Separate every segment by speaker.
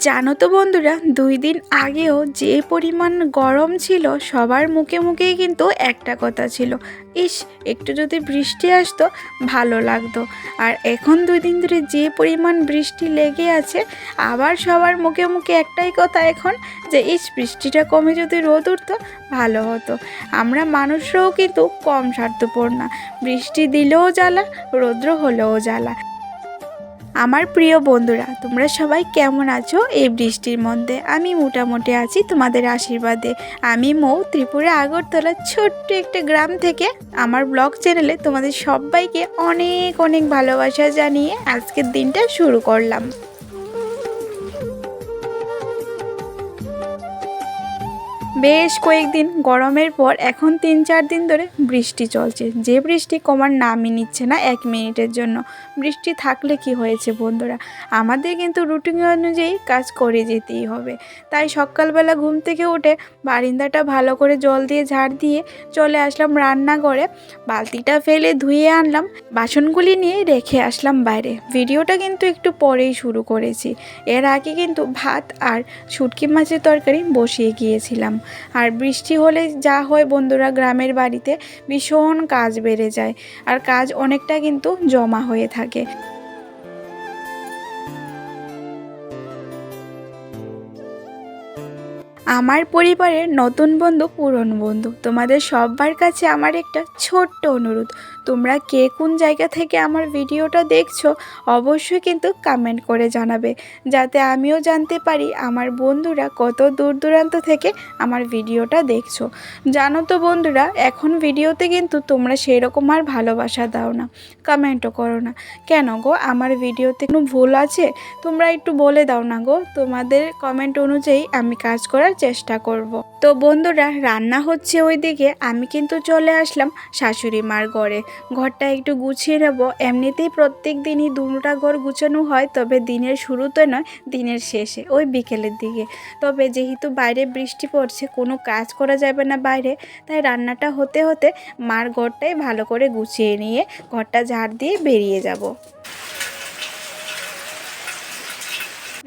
Speaker 1: জানো তো বন্ধুরা, দুই দিন আগেও যে পরিমাণ গরম ছিল, সবার মুখে মুখেই কিন্তু একটা কথা ছিল। ইস, একটু যদি বৃষ্টি আসতো, ভালো লাগতো। আর এখন দুই দিন ধরে যে পরিমাণ বৃষ্টি লেগে আছে, আবার সবার মুখে মুখে একটাই কথা এখন, যে ইস, বৃষ্টিটা কমে যদি রোদ উঠতো, ভালো হতো। আমরা মানুষরাও কিন্তু কম স্বার্থপর না। বৃষ্টি দিলেও জ্বালা, রৌদ্র হলেও জ্বালা। আমার প্রিয় বন্ধুরা, তোমরা সবাই কেমন আছো? এই বৃষ্টির মধ্যে আমি মোটামুটি আছি তোমাদের আশীর্বাদে। আমি মৌ, ত্রিপুরা আগরতলা ছোট্ট একটা গ্রাম থেকে আমার ব্লগ চ্যানেলে তোমাদের সবাইকে অনেক অনেক ভালোবাসা জানিয়ে আজকের দিনটা শুরু করলাম। বেশ কয়েকদিন গরমের পর এখন তিন চার দিন ধরে বৃষ্টি চলছে। যে বৃষ্টি কমার নামই নিচ্ছে না এক মিনিটের জন্য। বৃষ্টি থাকলে কি হয়েছে বন্ধুরা? আমাদের কিন্তু রুটিন অনুযায়ী কাজ করে যেতেই হবে। তাই সকালবেলা ঘুম থেকে উঠে বারিন্দাটা ভালো করে জল দিয়ে ঝাড় দিয়ে চলে আসলাম রান্নাঘরে। বালতিটা ফেলে ধুয়ে আনলাম, বাসনগুলি নিয়ে রেখে আসলাম বাইরে। ভিডিওটা কিন্তু একটু পরেই শুরু করেছি। এর আগে কিন্তু ভাত আর শুটকি মাছের তরকারি বসিয়ে গিয়েছিলাম। আর বৃষ্টি হলে যা হয় বন্ধুরা গ্রামের বাড়িতে ভীষণ কাজ বেড়ে যায় আর কাজ অনেকটা কিন্তু জমা হয়ে থাকে। আমার পরিবারের নতুন বন্ধু পুরনো বন্ধু। তোমাদের সবার কাছে আমার একটা ছোট্ট অনুরোধ। তোমরা কে কোন জায়গা থেকে আমার ভিডিওটা দেখছ, অবশ্যই কিন্তু কমেন্ট করে জানাবে। যাতে আমিও জানতে পারি আমার বন্ধুরা কত দূর দূরান্ত থেকে আমার ভিডিওটা দেখছ। জানো তো বন্ধুরা, এখন ভিডিওতে কিন্তু তোমরা সেই রকম আর ভালোবাসা দাও না কমেন্টও করো না। কেন গো? আমার ভিডিওতে কোনো ভুল আছে? তোমরা একটু বলে দাও না গো। তোমাদের কমেন্ট অনুযায়ী আমি কাজ করার চেষ্টা করব। তো বন্ধুরা, রান্না হচ্ছে ওইদিকে। আমি কিন্তু চলে আসলাম শাশুড়ি মার ঘরে। ঘরটা একটু গুছিয়ে নেব। এমনিতেই প্রত্যেক দিনই দুটা ঘর গুছানো হয়, তবে দিনের শুরুতে নয়, দিনের শেষে, ওই বিকেলের দিকে। তবে যেহেতু বাইরে বৃষ্টি পড়ছে, কোনো কাজ করা যাবে না বাইরে, তাই রান্নাটা হতে হতে মার ঘরটাই ভালো করে গুছিয়ে নিয়ে ঘরটা ঝাড় দিয়ে বেরিয়ে যাব।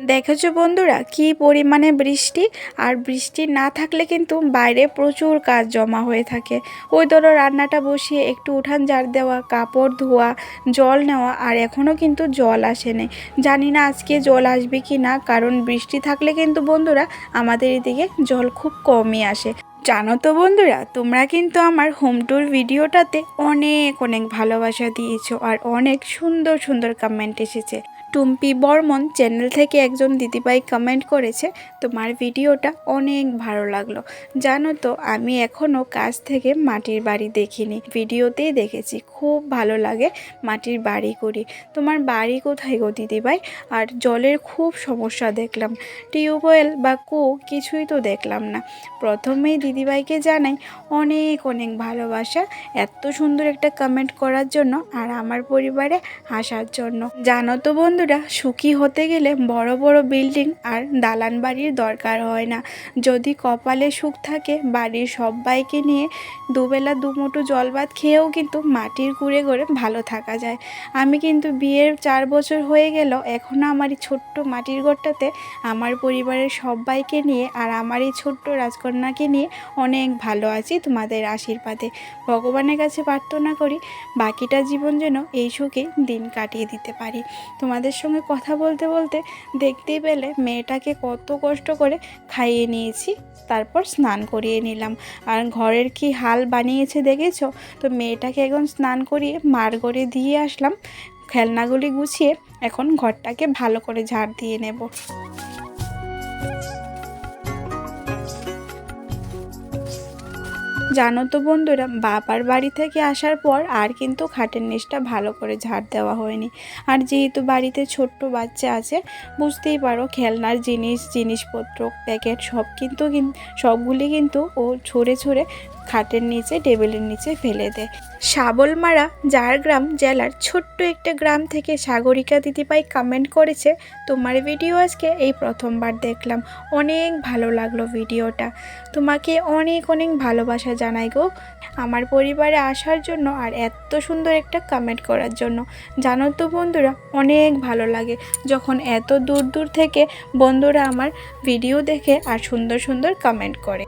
Speaker 1: দেখেছ বন্ধুরা, কি পরিমাণে বৃষ্টি? আর বৃষ্টি না থাকলে কিন্তু বাইরে প্রচুর কাজ জমা হয়ে থাকে। ওই ধরো রান্নাটা বসিয়ে একটু উঠান ঝাড় দেওয়া, কাপড় ধোয়া, জল নেওয়া, আর এখনও কিন্তু জল আসেনি। জানি না আজকে জল আসবে কি না, কারণ বৃষ্টি থাকলে কিন্তু বন্ধুরা আমাদের এদিকে জল খুব কমই আসে। জানো তো বন্ধুরা, তোমরা কিন্তু আমার হোম ট্যুর ভিডিওটাতে অনেক অনেক ভালোবাসা দিয়েছ, আর অনেক সুন্দর সুন্দর কমেন্ট এসেছে। টুম্পি বর্মন চ্যানেল থেকে একজন দিদিভাই কমেন্ট করেছে তোমার ভিডিওটা অনেক ভালো লাগল। জানো তো, আমি এখনও কাজ থেকে মাটির বাড়ি দেখিনি। ভিডিওতেই দেখেছি, খুব ভালো লাগে মাটির বাড়ি করি। তোমার বাড়ি কোথায় গো দিদিভাই? আর জলের খুব সমস্যা দেখলাম। টিউবওয়েল বা কু কিছুই তো দেখলাম না। প্রথমেই দিদিভাইকে জানাই, অনেক অনেক ভালোবাসা। এত সুন্দর একটা কমেন্ট করার জন্য আর আমার পরিবারে হাসার জন্য। জানো তো বন্ধুরা, সুখী হতে গেলে বড় বড় বিল্ডিং আর দালান বাড়ির দরকার হয় না। যদি কপালে সুখ থাকে, বাড়ির সবাইকে নিয়ে দুবেলা দুমুঠো জল ভাত খেয়েও কিন্তু মাটির কুড়ে করে ভালো থাকা যায়। আমি কিন্তু বিয়ের চার বছর হয়ে গেল এখনও আমার এই ছোট্ট মাটির ঘরটাতে আমার পরিবারের সবাইকে নিয়ে আর আমার এই ছোট্ট রাজকন্যাকে নিয়ে অনেক ভালো আছি তোমাদের আশীর্বাদে। ভগবানের কাছে প্রার্থনা করি, বাকিটা জীবন যেন এই সুখে দিন কাটিয়ে দিতে পারি। তোমাদের সঙ্গে কথা বলতে বলতে দেখতেই পেলে মেয়েটাকে কত কষ্ট করে খাইয়ে নিয়েছি, তারপর স্নান করিয়ে নিলাম। আর ঘরের কি হাল বানিয়েছে দেখেছ? তো মেয়েটাকে এখন স্নান করিয়ে মার করে দিয়ে আসলাম। খেলনাগুলি গুছিয়ে এখন ঘরটাকে ভালো করে ঝাড় দিয়ে নেব। জানো তো বন্ধুরা, বাবার বাড়ি থেকে আসার পর আর কিন্তু খাটের নিচটা ভালো করে ঝাড় দেওয়া হয়নি। আর যেহেতু বাড়িতে ছোট্ট বাচ্চা আছে, বুঝতেই পারো খেলনার জিনিস, জিনিসপত্র, প্যাকেট সব কিন্তু সবগুলি কিন্তু ও ছড়ে ছড়ে খাটের নিচে, টেবিলের নিচে ফেলে দেয় শাবলমারা ঝাড়গ্রাম জেলার ছোট্ট একটা গ্রাম থেকে সাগরিকা দিদিভাই কমেন্ট করেছে, তোমার ভিডিও আজকে এই প্রথমবার দেখলাম। অনেক ভালো লাগল ভিডিওটা তোমাকে অনেক অনেক ভালোবাসা জানাই গো। আমার পরিবারে আসার জন্য আর এত সুন্দর একটা কমেন্ট করার জন্য। জানো তো বন্ধুরা, অনেক ভালো লাগে। যখন এত দূর দূর থেকে বন্ধুরা আমার ভিডিও দেখে আর সুন্দর সুন্দর কমেন্ট করে।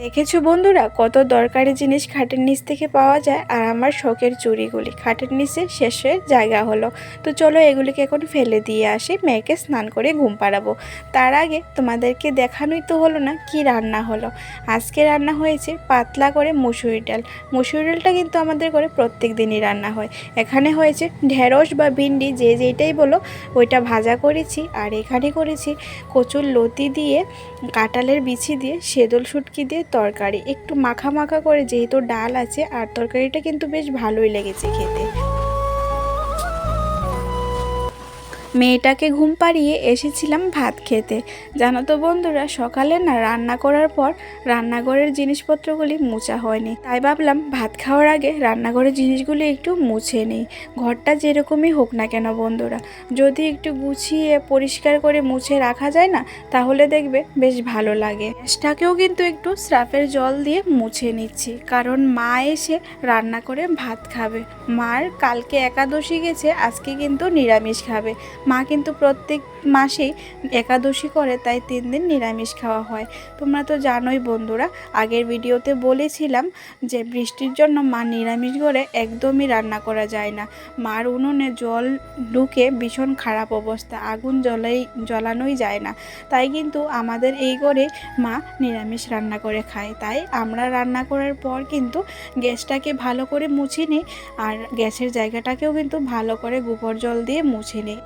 Speaker 1: দেখেছ বন্ধুরা কত দরকারি জিনিস খাটের নিচ থেকে পাওয়া যায়? আর আমার শখের চুড়িগুলি খাটের নিচে শেষে জায়গা হলো। তো চলো এগুলিকে এখন ফেলে দিয়ে আসি, মেয়েকে স্নান করে ঘুম পাড়াবো। তার আগে তোমাদেরকে দেখানোই তো হলো না কি রান্না হলো। আজকে রান্না হয়েছে পাতলা করে মুসুরি ডাল। মুসুরি ডালটা কিন্তু আমাদের ঘরে প্রত্যেক দিনই রান্না হয়। এখানে হয়েছে ঢেঁড়স বা ভিন্ডি, যে যেটাই বলো, ওইটা ভাজা করেছি। আর এখানে করেছি কচুর লতি দিয়ে কাঁঠালের বিছি দিয়ে, সেদল শুটকি দিয়ে তরকারি। একটু মাখা মাখা করে যেহেতু ডাল আছে, আর তরকারিটা কিন্তু বেশ ভালোই লেগেছে খেতে। মেয়েটাকে ঘুম পাড়িয়ে এসেছিলাম ভাত খেতে। জানো তো বন্ধুরা, সকালে না রান্না করার পর রান্নাঘরের জিনিসপত্রগুলি মোছা হয়নি। তাই ভাবলাম ভাত খাওয়ার আগে রান্নাঘরের জিনিসগুলি একটু মুছে নিই। ঘরটা যেরকমই হোক না কেন বন্ধুরা, যদি একটু গুছিয়ে পরিষ্কার করে মুছে রাখা যায় না, তাহলে দেখবে বেশ ভালো লাগে। গ্যাসটাকেও কিন্তু একটু স্রাফের জল দিয়ে মুছে নিচ্ছি, কারণ মা এসে রান্না করে ভাত খাবে। মার কালকে একাদশী গেছে আজকে কিন্তু নিরামিষ খাবে। মা কিন্তু প্রত্যেক মাসেই একাদশী করে, তাই তিন দিন নিরামিষ খাওয়া হয়। তোমরা তো জানোই বন্ধুরা, আগের ভিডিওতে বলেছিলাম যে বৃষ্টির জন্য মা নিরামিষ করে একদমই রান্না করা যায় না। মার উনুনে জল ঢুকে ভীষণ খারাপ অবস্থা, আগুন জ্বলাই, জ্বলানোই যায় না। তাই কিন্তু আমাদের এই করে মা নিরামিষ রান্না করে খায়। তাই আমরা রান্না করার পর কিন্তু গ্যাসটাকে ভালো করে মুছে নিই, আর গ্যাসের জায়গাটাকেও কিন্তু ভালো করে গোবর জল দিয়ে মুছে নিই।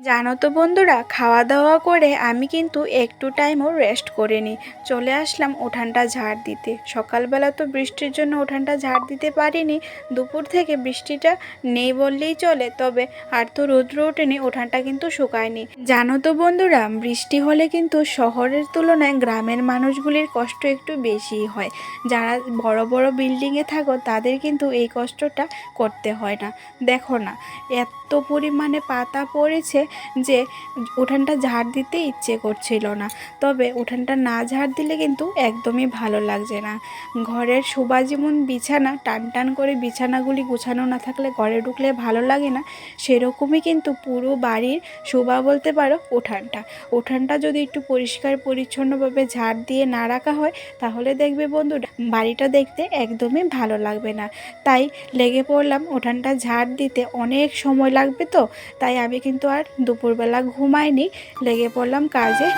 Speaker 1: জানো তো বন্ধুরা খাওয়া দাওয়া করে আমি কিন্তু একটু টাইমও রেস্ট করে নিই চলে আসলাম উঠানটা ঝাড় দিতে। সকালবেলা তো বৃষ্টির জন্য উঠানটা ঝাড় দিতে পারিনি। দুপুর থেকে বৃষ্টিটা নেই বললেই চলে, তবে আর তো রৌদ্র ওঠেনি, উঠানটা কিন্তু শুকায়নি। জানো তো বন্ধুরা, বৃষ্টি হলে কিন্তু শহরের তুলনায় গ্রামের মানুষগুলির কষ্ট একটু বেশি হয়। যারা বড় বড় বিল্ডিংয়ে থাকো, তাদের কিন্তু এই কষ্টটা করতে হয় না। দেখো না, এত পরিমাণে পাতা পড়েছে যে উঠানটা ঝাড় দিতে ইচ্ছে করছিল না। তবে উঠানটা না ঝাড় দিলে কিন্তু একদমই ভালো লাগছে না। ঘরের শোভা যেমন বিছানা, টান টান করে বিছানাগুলি গুছানো না থাকলে ঘরে ঢুকলে ভালো লাগে না, সেরকমই কিন্তু পুরো বাড়ির শোভা বলতে পারো উঠানটা উঠানটা যদি একটু পরিষ্কার, পরিচ্ছন্নভাবে ঝাড় দিয়ে না রাখা হয়, তাহলে দেখবে বন্ধু বাড়িটা দেখতে একদমই ভালো লাগবে না। তাই লেগে পড়লাম উঠানটা ঝাড় দিতে অনেক সময় লাগবে তো, তাই আমি কিন্তু আর দুপুরবেলা ঘুমাইনি, লেগে পড়লাম কাজে।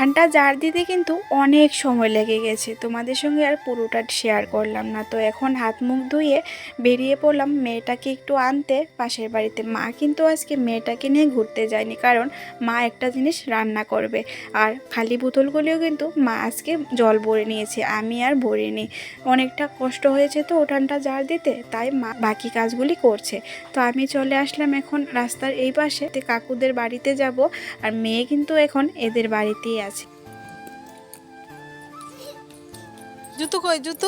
Speaker 1: ঠান্ডা জার দিতে কিন্তু অনেক সময় লেগে গেছে। তোমাদের সঙ্গে আর পুরোটা শেয়ার করলাম না। তো এখন হাত মুখ ধুয়ে বেরিয়ে পড়লাম মেয়েটাকে একটু আনতে। পাশের বাড়িতে মা কিন্তু আজকে মেয়েটাকে নিয়ে ঘুরতে যায়নি কারণ মা একটা জিনিস রান্না করবে। আর খালি বোতলগুলিও কিন্তু মা আজকে জল ভরে নিয়েছে, আমি আর ভরিনি। অনেকটা কষ্ট হয়েছে তো উঠানটা জার দিতে, তাই মা বাকি কাজগুলি করছে। তো আমি চলে আসলাম এখন রাস্তার এই পাশে। কাকুদের বাড়িতে যাব আর মেয়ে কিন্তু এখন এদের বাড়িতেই আছে।
Speaker 2: জুতো কই, জুতো?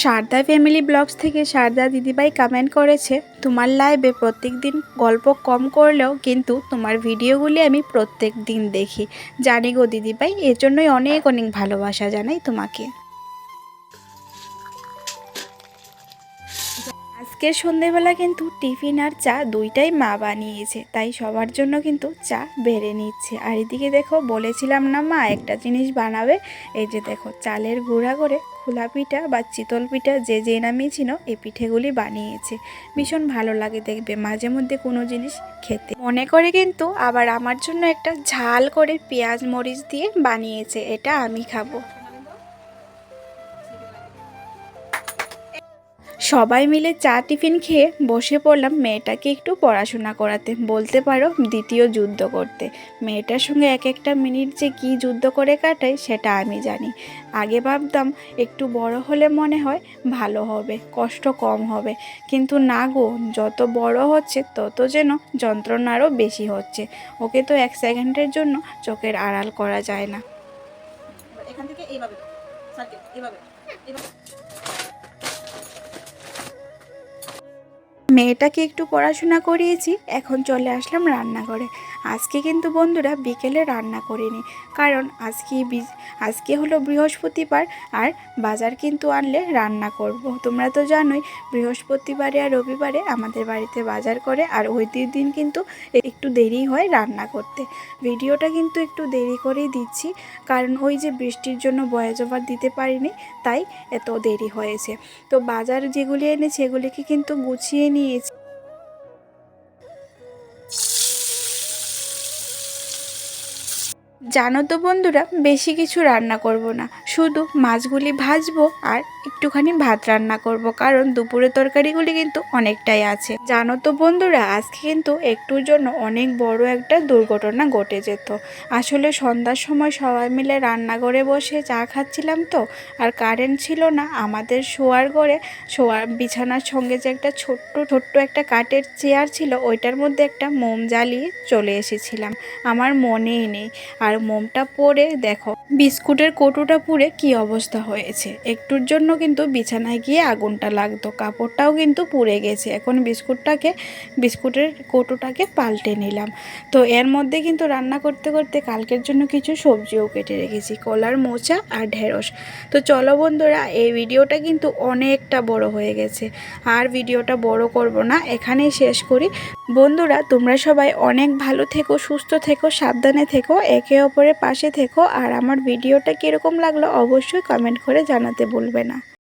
Speaker 1: শারদা ফ্যামিলি ব্লগস থেকে সারদা দিদিভাই কমেন্ট করেছে, তোমার লাইভে প্রত্যেক দিন গল্প কম করলেও কিন্তু তোমার ভিডিওগুলি আমি প্রত্যেক দিন দেখি। জানি গো দিদিভাই এর জন্যই অনেক অনেক ভালোবাসা জানাই তোমাকে। আজকের সন্ধেবেলা কিন্তু টিফিন আর চা দুইটাই মা বানিয়েছে, তাই সবার জন্য কিন্তু চা বেড়ে নিচ্ছে। আর এদিকে দেখো, বলেছিলাম না মা একটা জিনিস বানাবে? এই যে দেখো, চালের গুঁড়া করে খোলা পিঠা বা চিতল পিঠা যে যে নামই ছিল এই পিঠেগুলি বানিয়েছে। ভীষণ ভালো লাগে দেখবে মাঝে মধ্যে কোনো জিনিস খেতে। মনে করে কিন্তু আবার আমার জন্য একটা ঝাল করে পেঁয়াজ মরিচ দিয়ে বানিয়েছে, এটা আমি খাব। সবাই মিলে চা টিফিন খেয়ে বসে পড়লাম মেয়েটাকে একটু পড়াশোনা করাতে। বলতে পারো, দ্বিতীয় যুদ্ধ করতে। মেয়েটার সঙ্গে এক একটা মিনিট যে কী যুদ্ধ করে কাটাই সেটা আমি জানি। আগে ভাবতাম, একটু বড় হলে মনে হয় ভালো হবে, কষ্ট কম হবে। কিন্তু না গো, যত বড় হচ্ছে তত যেন যন্ত্রণারও বেশি হচ্ছে। ওকে তো এক সেকেন্ডের জন্য চোখের আড়াল করা যায় না।
Speaker 2: এখান থেকে এইভাবে এইভাবে।
Speaker 1: মেয়েটাকে একটু পড়াশোনা করিয়েছি এখন চলে আসলাম রান্নাঘরে। আজকে কিন্তু বন্ধুরা বিকেলে রান্না করিনি। কারণ আজকে আজকে হলো বৃহস্পতিবার আর বাজার কিন্তু আনলে রান্না করব। তোমরা তো জানোই, বৃহস্পতিবারে আর রবিবারে আমাদের বাড়িতে বাজার করে আর ওই দিন কিন্তু একটু দেরি হয় রান্না করতে। ভিডিওটা কিন্তু একটু দেরি করেই দিচ্ছি, কারণ ওই যে বৃষ্টির জন্য বয়েজ ওভার দিতে পারিনি, তাই এত দেরি হয়েছে। তো বাজার যেগুলি এনেছি এগুলিকে কিন্তু গুছিয়ে নিয়েছি। জানো তো বন্ধুরা, বেশি কিছু রান্না করব না। শুধু মাছগুলি ভাজবো আর একটুখানি ভাত রান্না করব, কারণ দুপুরের তরকারিগুলি কিন্তু অনেকটাই আছে। জানো তো বন্ধুরা, আজকে কিন্তু একটুর জন্য অনেক বড় একটা দুর্ঘটনা ঘটে যেত। আসলে সন্ধ্যার সময় সবাই মিলে রান্নাঘরে বসে চা খাচ্ছিলাম তো, আর কারেন্ট ছিল না, আমাদের শোয়ার ঘরে শোয়ার বিছানার সঙ্গে যে একটা ছোট্ট ছোট্ট একটা কাঠের চেয়ার ছিল, ওইটার মধ্যে একটা মোম জ্বালিয়ে চলে এসেছিলাম। আমার মনেই নেই, আর মোমটা পরে দেখো, বিস্কুটের কৌটোটা পুড়ে কি অবস্থা হয়েছে। একটুর জন্য কিন্তু বিছানায় গিয়ে আগুনটা লাগতো, কাপড়টাও কিন্তু পুড়ে গেছে। এখন বিস্কুটটাকে, বিস্কুটের কৌটোটাকে পাল্টে নিলাম। তো এর মধ্যে কিন্তু রান্না করতে করতে কালকের জন্য কিছু সবজিও কেটে রেখেছি, কলার মোচা আর ঢেঁড়স। তো চলো বন্ধুরা, এই ভিডিওটা কিন্তু অনেকটা বড় হয়ে গেছে। আর ভিডিওটা বড় করব না, এখানেই শেষ করি। বন্ধুরা, তোমরা সবাই অনেক ভালো থেকো, সুস্থ থেকো, সাবধানে থেকো। একে অপরের পাশে থেকো আর আমার ভিডিওটা কীরকম লাগল অবশ্যই কমেন্ট করে জানাতে ভুলবে না।